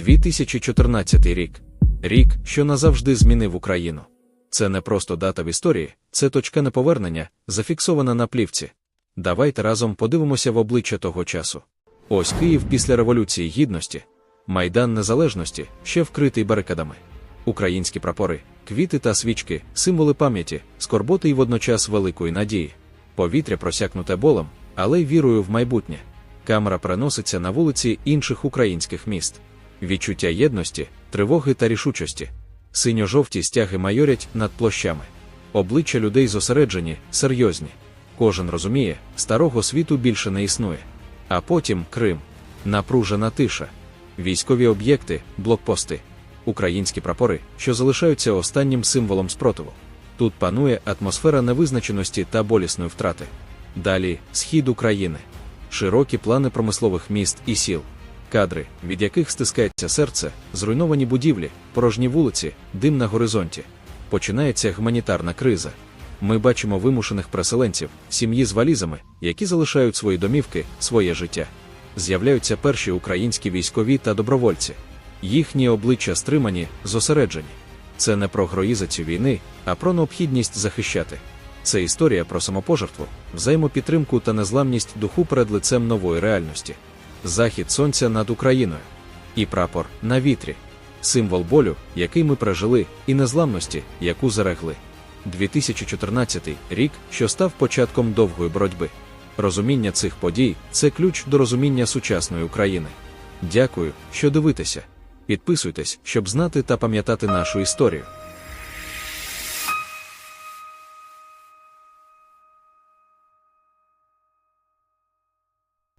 2014 рік. Рік, що назавжди змінив Україну. Це не просто дата в історії, це точка неповернення, зафіксована на плівці. Давайте разом подивимося в обличчя того часу. Ось Київ після Революції Гідності, Майдан Незалежності, ще вкритий барикадами. Українські прапори, квіти та свічки, символи пам'яті, скорботи і водночас великої надії. Повітря просякнуте болем, але вірою в майбутнє. Камера переноситься на вулиці інших українських міст. Відчуття єдності, тривоги та рішучості. Синьо-жовті стяги майорять над площами. Обличчя людей зосереджені, серйозні. Кожен розуміє, старого світу більше не існує. А потім Крим, напружена тиша, військові об'єкти, блокпости, українські прапори, що залишаються останнім символом спротиву. Тут панує атмосфера невизначеності та болісної втрати. Далі схід України, широкі плани промислових міст і сіл, кадри, від яких стискається серце, зруйновані будівлі, порожні вулиці, дим на горизонті. Починається гуманітарна криза. Ми бачимо вимушених переселенців, сім'ї з валізами, які залишають свої домівки, своє життя. З'являються перші українські військові та добровольці. Їхні обличчя стримані, зосереджені. Це не про героїзацію війни, а про необхідність захищати. Це історія про самопожертву, взаємопідтримку та незламність духу перед лицем нової реальності. Захід сонця над Україною. І прапор на вітрі. Символ болю, який ми пережили, і незламності, яку зарегли. 2014 рік, що став початком довгої боротьби. Розуміння цих подій це ключ до розуміння сучасної України. Дякую, що дивитеся. Підписуйтесь, щоб знати та пам'ятати нашу історію.